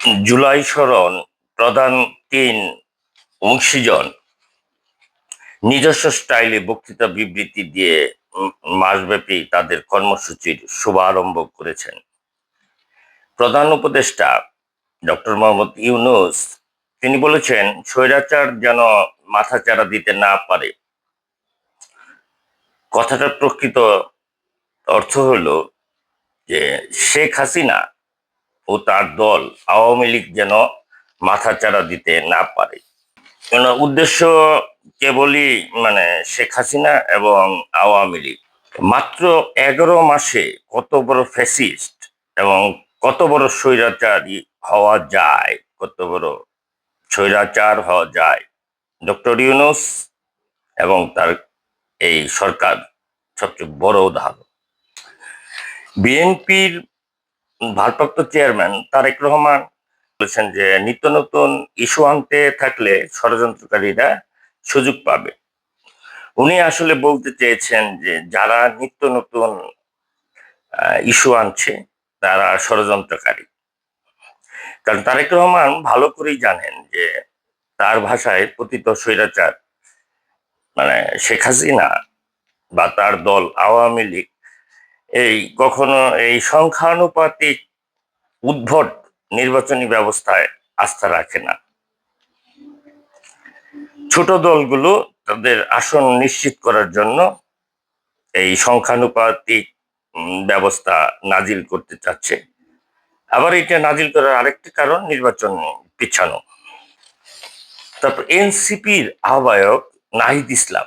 জুলাই স্মরণ প্রধান তিন অংশীজন। নিজস্ব স্টাইলে বক্তৃতা বিবৃতি দিয়ে মাসব্যাপী তাদের কর্মসূচির শুভারম্ভ করেছেন। প্রধান উপদেষ্টা ডক্টর মোহাম্মদ ইউনুস, তিনি বলেছেন, স্বৈরাচার যেন মাথাচাড়া দিতে না পারে। কথাটার প্রকৃত অর্থ হলো যে শেখ হাসিনা ও তার দল আওয়ামী লীগ যেন মাথাচাড়া দিতে না পারে। উদ্দেশ্য কেবলই মানে শেখ হাসিনা এবং আওয়ামী লীগ। মাত্র এগারো মাসে কত বড় ফ্যাসিস্ট এবং কত বড় স্বৈরাচারী হওয়া যায়? কত বড় স্বৈরাচার হওয়া যায়? ডক্টর ইউনুস এবং তার এই সরকার সবচেয়ে বড় উদাহরণ। বিএনপির ভারপ্রাপ্ত চেয়ারম্যান তারেক রহমান বলেছেন যে নিত্য নতুন ইস্যু আনতে থাকলে ষড়যন্ত্রকারীরা সুযোগ পাবে। উনি আসলে বলতে চেয়েছেন যে যারা নিত্য নতুন ইস্যু আনছে তারা ষড়যন্ত্রকারী। কারণ তারেক রহমান ভালো করেই জানেন যে তার ভাষায় পতিত স্বৈরাচার মানে শেখ হাসিনা বা তার দল আওয়ামী লীগ এই কখনো এই সংখ্যানুপাতিক উদ্ভট নির্বাচনী ব্যবস্থায় আস্থা রাখে না। ছোট দলগুলো তাদের আসন নিশ্চিত করার জন্য এই সংখ্যানুপাতিক ব্যবস্থা নাজিল করতে চাচ্ছে। আবার এটা নাজিল করার আরেকটি কারণ নির্বাচন পিছানো। তারপর এনসিপির আহ্বায়ক নাহিদ ইসলাম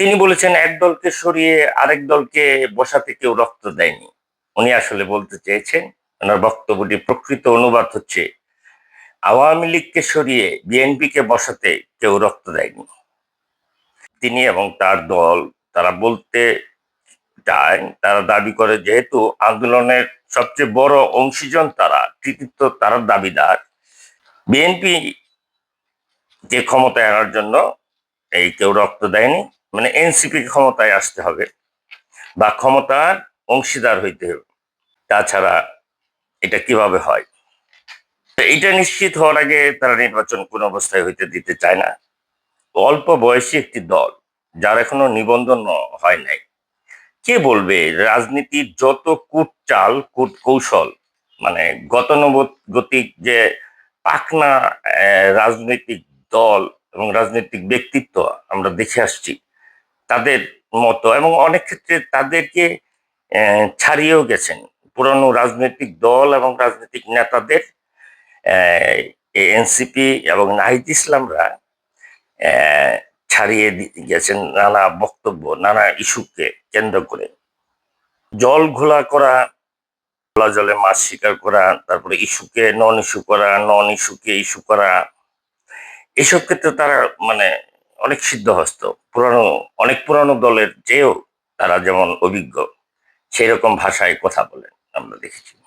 তিনি বলেছেন, এক দলকে সরিয়ে আরেক দলকে বসাতে কেউ রক্ত দেয়নি। উনি আসলে বলতে চেয়েছেন, ওনার বক্তব্যটি প্রকৃত অনুবাদ হচ্ছে, আওয়ামী লীগকে সরিয়ে বিএনপিকে বসাতে কেউ রক্ত দেয়নি। তিনি এবং তার দল, তারা বলতে চায়, তারা দাবি করে যেহেতু আন্দোলনের সবচেয়ে বড় অংশীজন তারা, কৃতিত্ব তারা দাবিদার। বিএনপি যে ক্ষমতায় আনার জন্য এই কেউ রক্ত দেয়নি মানে এনসিপি ক্ষমতায় আসতে হবে বা ক্ষমতার অংশীদার হইতে হবে। তাছাড়া এটা কীভাবে হয়? এটা নিশ্চিত হওয়ার আগে তারা নির্বাচন কোন অবস্থায় হইতে দিতে চায় না। অল্প বয়সী একটি দল, যার এখনও নিবন্ধন হয় নাই, কে বলবে রাজনীতির যত কূট চাল কূট কৌশল মানে গতানুগতিক যে পাকনা রাজনৈতিক দল এবং রাজনৈতিক ব্যক্তিত্ব আমরা দেখে আসছি তাদের মতো এবং অনেক ক্ষেত্রে তাদেরকে ছাড়িয়েও গেছেন। পুরনো রাজনৈতিক দল এবং রাজনৈতিক নেতাদের এনসিপি এবং নাহিদ ইসলামরা ছাড়িয়ে গেছেন নানা বক্তব্য, নানা ইস্যুকে কেন্দ্র করে। জল ঘোলা করা, খোলা জলে মাছ শিকার করা, তারপরে ইস্যুকে নন ইস্যু করা নন ইস্যুকে ইস্যু করা, এসব ক্ষেত্রে তারা মানে অনেক সিদ্ধহস্ত। পুরানো, অনেক পুরানো দলের যেও তারা যেমন অভিজ্ঞ সেই রকম ভাষায় কথা বলেন, আমরা দেখেছি।